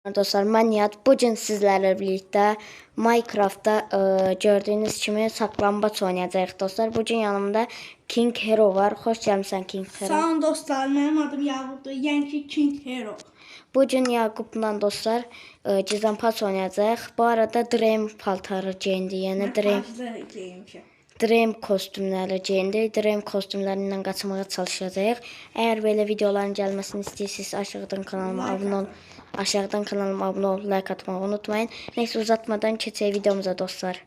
Dostlar, mən Nihat. Bu gün sizlərlə birlikdə Minecraftda ə, gördüyünüz kimi saklambaç oynayacağıq dostlar. Bu gün yanımda King Hero var. Xoş gəlmisən King Hero. Sağ olun dostlar. Mənim adım Yaqubdur. Yəni ki King Hero. Bu gün Yaqubla dostlar e, gizlənpaç oynayacağıq. Bu arada Dream paltarı geyindi. Yəni Dream. Paltarı geyinmişəm. Dream kostümləri giyindi. Dream kostümlərindən qaçmağa çalışacağıq. Eğer böyle videoların gelmesini istiyorsanız aşağıdan kanalıma abone ol. Aşağıdan kanalıma abone ol, like atmayı unutmayın. Neyse uzatmadan keçək videomuza dostlar.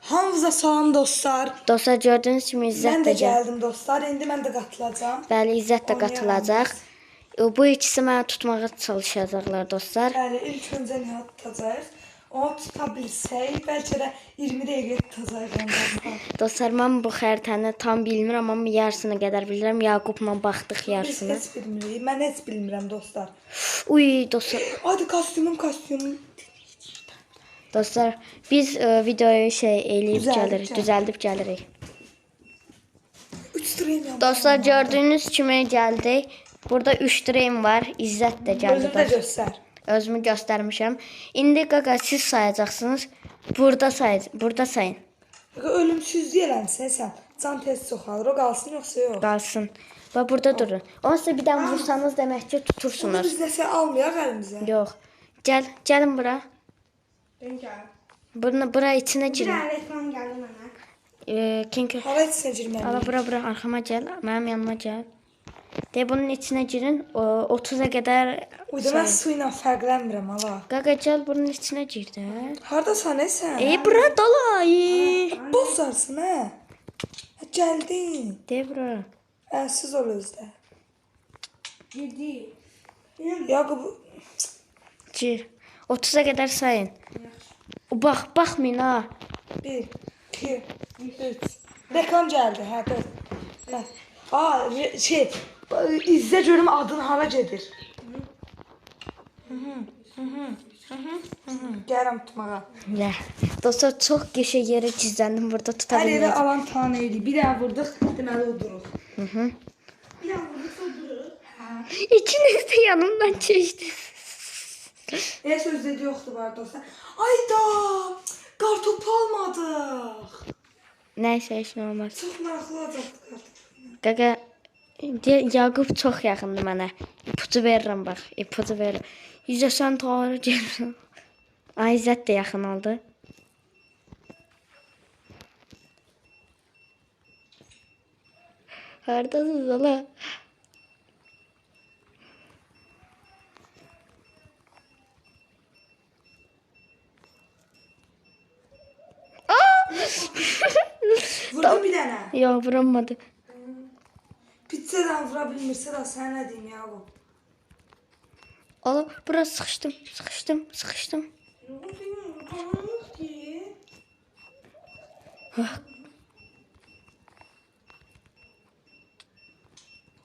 Hamınıza salam dostlar. Dostlar gördüğünüz kimi İzzət Ben də de gəl. geldim dostlar. İndi mən də qatılacağam. Bəli, İzzət də qatılacaq. Bu ikisi məni tutmağa çalışacaqlar dostlar. Bəli, ilk öncə Nihat tutacaq. Onu tuta bilsək, bəlkə də 20 dəqiqə tutacaq ondan. Dostlar mən bu xəritəni tam bilmirəm, amma yarısını qədər bilirəm. Yaqubla baxdıq Biz yarısını. heç bilmirik. Mən heç bilmirəm dostlar. Uy dostlar, Hadi kostyumum, kostyumum. dostlar biz e, videoyu şey eləyib Düzəldib gəlirik, gəlirik. düzəldib gəlirik. 3 stream yapdım. Dostlar gördüğünüz kimi gəldik. Burada 3 dream var. İzzət də gəldi. Özünü də göstər. Özümü göstərmişəm. İndi qaqa siz sayacaqsınız. Burada say, burada sayın. Ölümsüz deyilənsən sən. Can tez çoxalır. O qalsın yoxsa yox? Qalsın. Və burada durun. Onsuz bir dənə vursanız demək ki Bunu tutursunuz. biz nəsə almayaq əlimizə. Yox. Gəl, gəlin bura. Ben gəldim. Bura, bura içinə Bir girin. dənə reklam gəldi mənə. Ee, King Hava Ala girməliyik. bura bura arxama gəl. Mənim yanıma gəl. De bunun içinə girin. O, 30-a qədər Uyda mən su ilə fərqlənmirəm hala. Qaqa gəl bunun içinə gir də. Hardasan e sən? Ey bura dalay. Bozarsın hə? Gəldin. De bura. Əlsiz ol özdə. Girdi. Yaqub Gir. 30-a qədər sayın. Bax, baxmayın ha. 1 2 3 Reklam gəldi, hə, dur. Hə. Aa, şey, izlə görüm adın hara gedir. Hı hı, hı hı, hı hı, hı hı. Gəlirəm tutmağa. Nə? Dostlar çox qəşəng yerə gizləndim burada tuta Hər yerə bilməyəcəm. alan tanıyırıq. Bir dənə vurduq, deməli o durur. Bir dənə vurduqsa durur. İkiniz də yanımdan keçdiniz. Elə sözdə yoxdur var dostlar. Ayda! Qartopu almadıq. Nəysə, heç nə olmaz. Çox maraqlı olacaqdı qartopu. Qaqa Yaqub çox yaxındır mənə. İpucu verirəm bax, ipucu verirəm. Yüzə sən tarı gəlsən. Ay İzzət də yaxın oldu. Hardasınız ala? Vurdum bir dənə. Yox, vuramadı. Pizzadan vura bilmirsə də sən nə deyim ya bu? Ala, bura sıxışdım, sıxışdım, sıxışdım.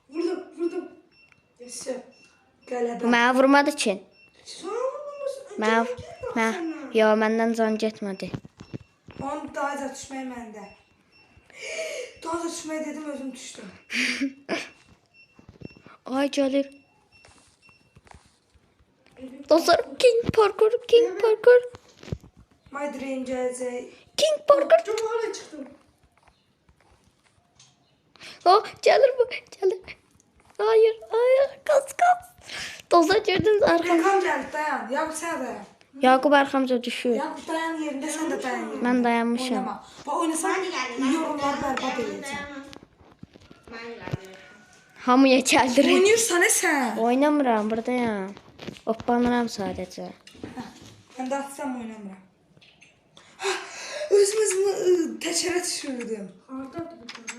Vurdum, vurdum. Yes. Qələbə. Mənə vurmadı ki. Sən vurmursan. Mən, mən, yo, məndən can getmədi. Onun daha da düşmək məndə. Daha da düşmək dedim özüm düşdüm. Ay gəlir. Dostlar, King Parkour, King Parkour, My dream gələcək. King Parkour. Çok hava çıxdım. Oh, gəlir bu, gəlir. Hayır, hayır, kas kas. Dostlar gördünüz arxam. Reklam gəldi, dayan. Yaqub sən dayan. Yaqub arxamca düşür. Yaqub dayan yerində, sən də dayan yerində. Mən dayanmışam. Oynama. Bax oynasan yorumlar bərbad edəcəm. Mən gəldim. Hamıya gəldirir. Oynayırsan e sən. Oynamıram, buradayam. Hoppanıram sadəcə. Mən də atsam oynamıram. Hah, Özüm özümü təkərə düşürdüm. Hardadır bu qız?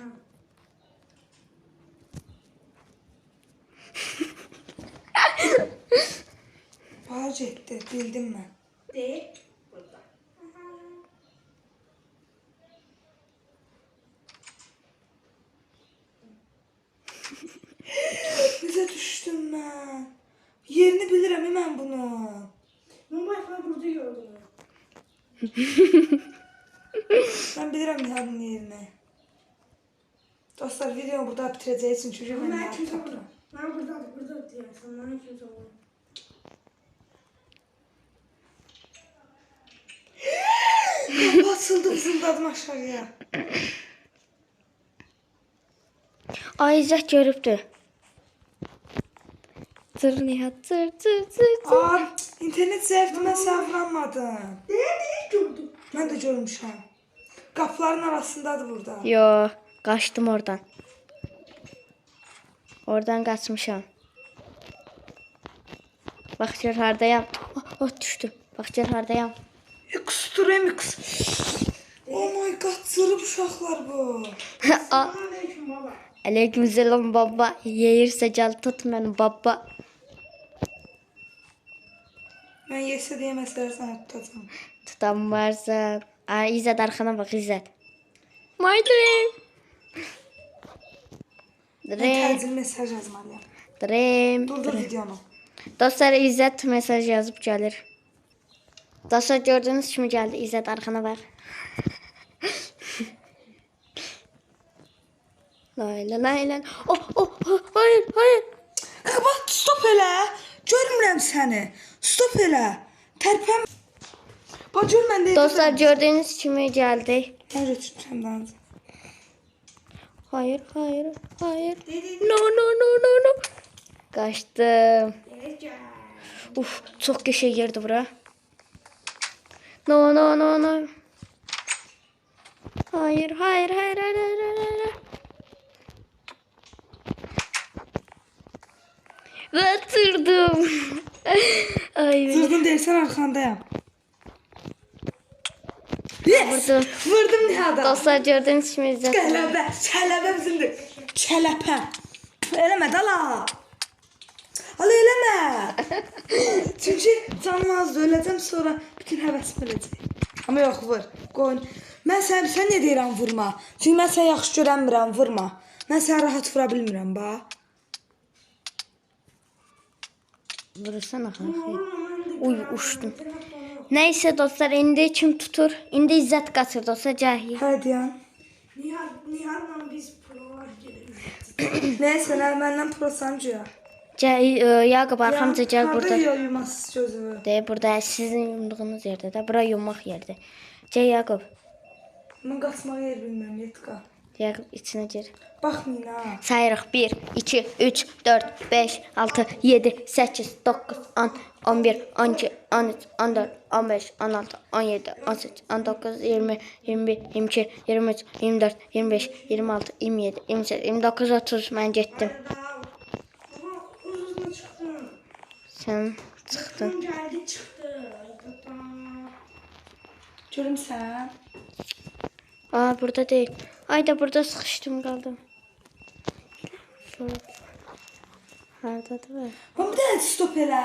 Bac etdi, bildim mən. Deyil. ben bilirim hesabımın yerini. Dostlar videomu burada bitireceğiz için çocuğum ben yaptım. Ben burada. Ben burada burada bitireceğim. Sana kimse olur. Basıldım zındadım aşağıya. Ayzat görüptü. Tır Nihat tır tır tır tır. Aa, internet zevkime savranmadım. Mən də görmüşəm. Qapıların arasındadır burada. Yo, qaçdım oradan. Oradan qaçmışam. Bax gör hardayam. Oh, oh düşdü. Bax gör hardayam. X remix. Oh my god, zırıb uşaqlar bu. Aleyküm baba. Aleykümselam baba. Yeyirsə gəl tut məni baba. Mən yesə deyə məsələ sənə tutacam. Tutan varsa. Ay İzzət arxana bax İzzət. My dream. Dream, təcil mesaj yazmalıyam. dream. Durdur videonu. Dostlar İzzət mesaj yazıb gəlir. Dostlar gördüyünüz kimi gəldi. İzzət arxana bax. Lay lay lay lay. Oh, oh, oh, hayır, hayır. Qabat, stop elə. Görmürəm səni. Stop elə. Tərpən. Bax gör mən də. Dostlar gördüyünüz kimi gəldi. Mən götürürəm dansı. Hayır, hayır, hayır. No, no, no, no, no. Qaçdım. Uf, çox qəşəng yerdir bura. No, no, no, no. Hayır, hayır, hayır, hayır, hayır, hayır, hayır. Batırdım. Ay beni. Vurdum deyirsən arxandayam. Yes! Vurdum. Vurdum Nihada. Dostlar gördüğünüz kimi izlə. Qələbə, çələbə bizimdir. Çələpə. Eləmə də la. Hala eləmə. Çünki canım azdır, öləcəm sonra bütün həvəsim öləcək. Amma yox, vur. Qoy. Mən sən, sən nə deyirəm vurma. Çünki mən səni yaxşı görənmirəm, vurma. Mən səni rahat vura bilmirəm, bax. Vurursana kanka. Uy uçtum. Neyse dostlar indi kim tutur? İndi İzzət qaçır dostlar cahil. Hə deyən. Nihat, Nihat'la biz provar geliriz. Nəysə, nə məndən prosancıya. Cahil e, Yaqub arxamca gəl burada. Harda yumasız gözümü. De burada sizin yumduğunuz yerdə də. Bura yerdir. Gəl Yaqub. Mən qaçmağı yer bilmirəm, Yetka. Yaqub içinə gir. Baxmayın ha. Sayırıq 1, 2, 3, 4, 5, 6, 7, 8, 9, 10, 11, 12, 13, 14, 15, 16, 17, 18, 19, 20, 21, 22, 23, 24, 25, 26, 27, 28, 29, 30 mən getdim. Sən çıxdın. Çıktı. Tam. Görüm sən. Aa burada değil. Ay da burada sıxışdım qaldım. Hardadır? Amma bir dənə stop elə.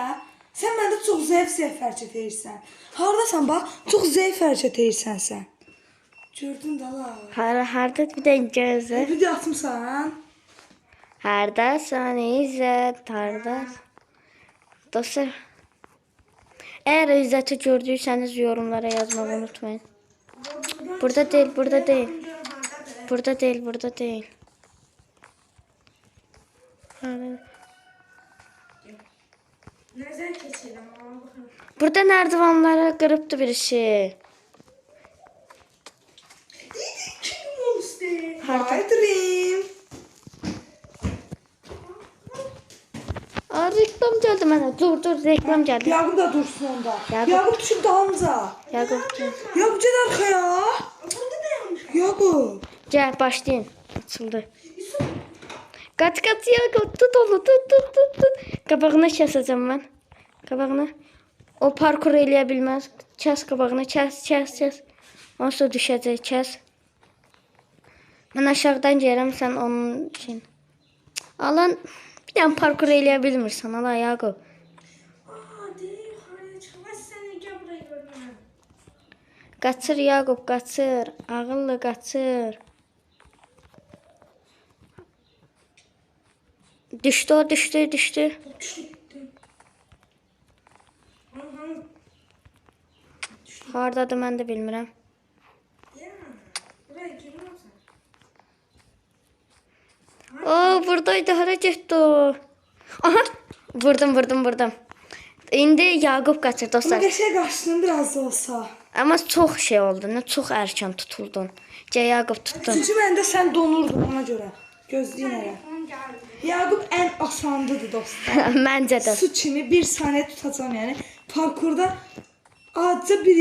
Sən məndə çox zəif zəif hərəkət edirsən. Hardasan bax? Çox zəif hərəkət edirsən sən. Gördün də la. Har harda bir də gözlə. Video atmısan? Hardasan İzzət? Harda? Dostlar. Eğer İzzet'i gördüyseniz yorumlara yazmayı unutmayın. Burada değil, burada değil. Burada değil, burada değil. Nereden. Burada merdivenlere kırıptı? Harda? Ay dream. Aa, reklam geldi bana. Dur dur reklam geldi. Yaqub da dursun onda. Dalınca. Yakup Yaqub get arxaya. Burada da yanlış. Yaqub. Gel başlayın. Açıldı. Kaç kaç Yakup tut onu tut tut tut tut. Kabağını keseceğim ben. Kabağını. O parkur eləyə Kes kabağını kes kes kes. Onsa düşəcək kes. Mən aşağıdan gəlirəm sən onun için. Alan bir dənə parkur eləyə bilmirsən ala görmem. Qaçır Yakup qaçır. Ağıllı qaçır. Düşdü o düşdü düşdü. Hardadır mən də bilmirəm. O buradaydı hara getdi o? Aha vurdum vurdum vurdum. İndi Yakup qaçır dostlar. qəşəng qaçdın biraz da olsa. Amma çox şey oldu. Nə çox erkən tutuldun. Gəl Yaqub tutdun. Çünki məndə sən donurdun ona görə. Gözləyin elə. Yaqub ən asandıdır dostlar. Məncə də. Su kimi bir saniyə tutacağam yəni. Parkurda azca bir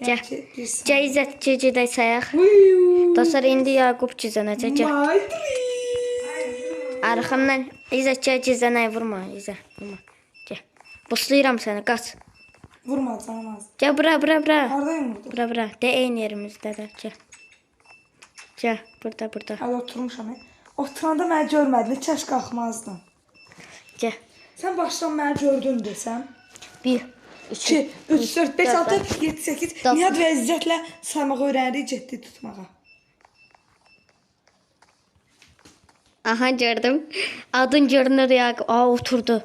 Gəl. ki, bir saniyə. Gəl İzzət gecədə sayaq. Dostlar indi Yaqub dream. Arxamdan İzzət gəl vurma İzzət. Vurma. Gəl. Buslayıram səni qaç. Vurma canım az. Gəl bura bura bura. Hardayım burada? Bura bura. De eyni yerimizdədir. Gəl. Gəl burada burada. Hələ oturmuşam. e. Oturanda məni görmədin, kəş qalxmazdın. Gəl. Sən başdan məni gördün desəm. 1 2, 3, 4, 5, 6, 7, 8. Dört. Nihat və İzzətlə saymağı öyrənirik, ciddi tutmağa. Aha gördüm. Adın görünür Yaqub. Aa oturdu.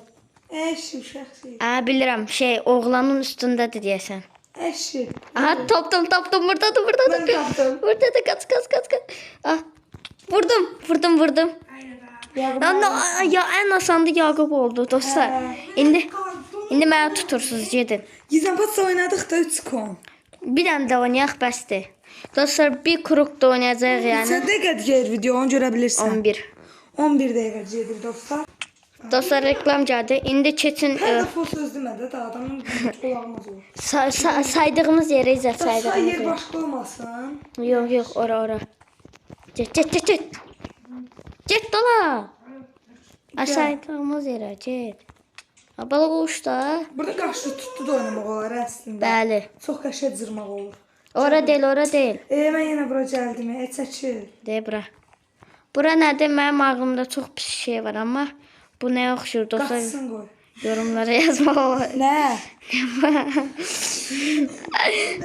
Əşi, uşaqsın. Aa bilirəm. Şey oğlanın üstündədir deyəsən. Əşi. Aha tapdım tapdım buradadır. Ben tapdım. Buradadır kaç kaç kaç kaç. Ah. Vurdum vurdum vurdum. Ya, no, ya en asandı Yaqub oldu dostlar. İndi indi məni tutursunuz gedin. Gizempat oynadıq da 3 kon. Bir dənə də oynayaq bəsdir. Dostlar bir kruq da oynayacağıq yəni. Sən dəqiqə gedir video, onu görə bilirsən. 11. 11 dəqiqə gedir dostlar. Dostlar reklam gəldi. İndi keçin Hər ə, dəfə söz demədə də adamın qulağımız olur. sa sa saydığımız yerə izə Say yer saydığımız. yer. başqa olmasın. Yox yox ora ora. Get get get get. Get dola. Aşağıdığımız yerə get. Ha uçda. Burada qaşlı tutdu da oynamaq olar əslində. Bəli. Çox qəşəng cırmaq olur. Ora deyil, ora deyil. E, mən yenə bura gəldim. E, çəkil. De bura. Bura nədir? Mənim ağlımda çox pis şey var, amma bu nəyə oxşur? Dostlar Qaçsın qoy. yorumlara yazmaq. Nə?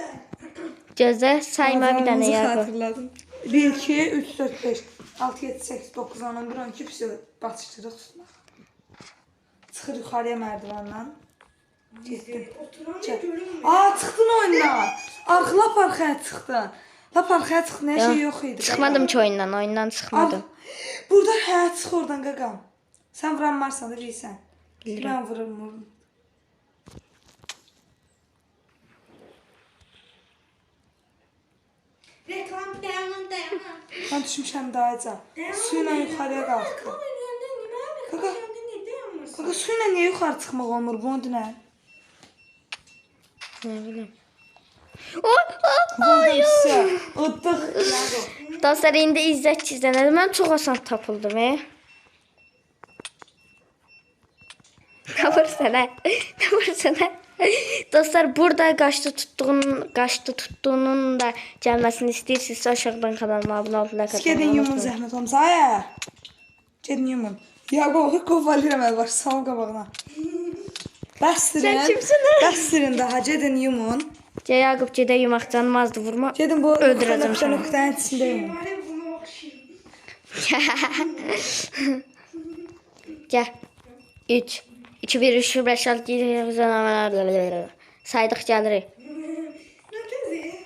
Gözlə sayma bir dənə xatırladım. 1 2 3 4 5 6 7 8 9 10 11 12 pis batışdırıq tutmaq. Çıxır yuxarıya mərdivandan. Getdim. Aa, çıxdın oyundan. Arx lap arxaya çıxdın. Lap arxaya çıxdın. Nə şey yox idi. Çıxmadım ki oyundan, oyundan çıxmadım. Burada hə çıx oradan qaqam. Sən vuran varsan da bilirsən. Bilirəm. Mən vururum. vururum. Reklam dayanın dayanın. Mən düşmüşəm dayıca. Su ilə yuxarıya qalxdı. Qaqa. Qaqa su ilə niyə yuxarı çıxmaq olmur? Bunu dinə. Nə bilim. Sizə. Udduq. Dostlar indi İzzət gizlənədi. Mən çox asan tapıldım, e. Nə vur sənə? Nə vur sənə? Dostlar burada qaçdı tutduğun, qaçdı tutduğunun da gəlməsini istəyirsinizsə aşağıdan kanalıma abunə olub like Gedin yumun zəhmət olmasa. Ayə. Gedin yumun. Ya qovu qovalıram əl baş sal qabağına. Bəsdirin. Sən kimsən? Bəsdirin daha gedin yumun. Gəl Yaqub gedə yumaq canım azdı vurma. Gedin bu Öldürəcəm səni. nöqtənin içində yumun. Okşayayım. Gəl. 3 2 1 3 5 6 7 8 Saydıq gəlirik.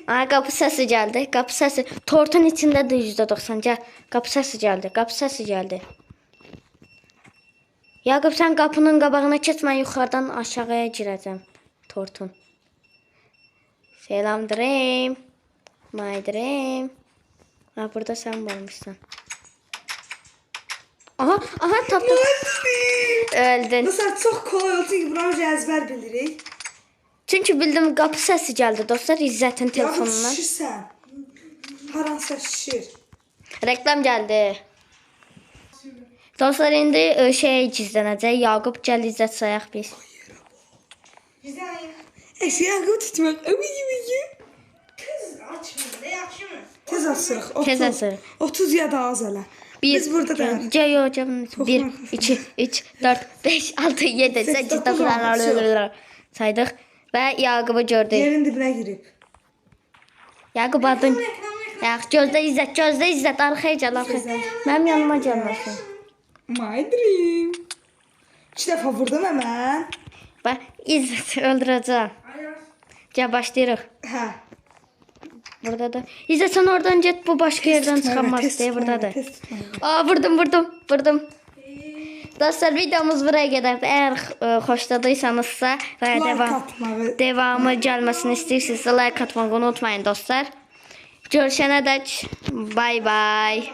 Ay qapı səsi gəldi. Qapı səsi tortun içindədir %90. Gəl. Qapı səsi gəldi. Qapı səsi gəldi. Yaqub sən qapının qabağına keç, mən aşağıya girəcəm. Tortun. Selam dream. My dream. Ha burada sən varmışsan. Aha, aha tapdım. Öldün. Dostlar çox kolay oldu ki, buranı əzbər bilirik. Çünki bildim qapı səsi gəldi dostlar İzzətin Ya telefonundan. şişirsən. Haransa şişir. Reklam gəldi. Dostlar indi şey gizlənəcək. Yaqub gəl İzzət sayaq biz. Güzel. Eşya qıb tutmaq. Əmi gibi. Kız açmadı. Yaxşı mı? Tez asırıq. 30. Tez asırıq. 30 ya da az elə. Bir, Biz burada da. Yo gəl. 1 2 3 4 5 6 7 8 9 10 saydıq və Yaqubu gördük. Yerin dibinə girib. Yaqub adın. Yax gözlə İzzət, gözlə İzzət arxaya gəl, arxaya. Mənim yanıma gəlməsin. My dream. 2 dəfə vurdum həmən. Bax İzzət öldürəcəm. Gəl başlayırıq. Hə. Burada da. İzzət sən oradan get, bu çıxamaz Tez deyə tutma, buradadır. tez tutma. Aa vurdum vurdum vurdum. Dostlar videomuz buraya kadardı. Eğer e, hoşladıysanızsa ve Like devam, atmağı. devamı gelmesini istiyorsanız like atmayı unutmayın dostlar. Görüşene dek bay bay.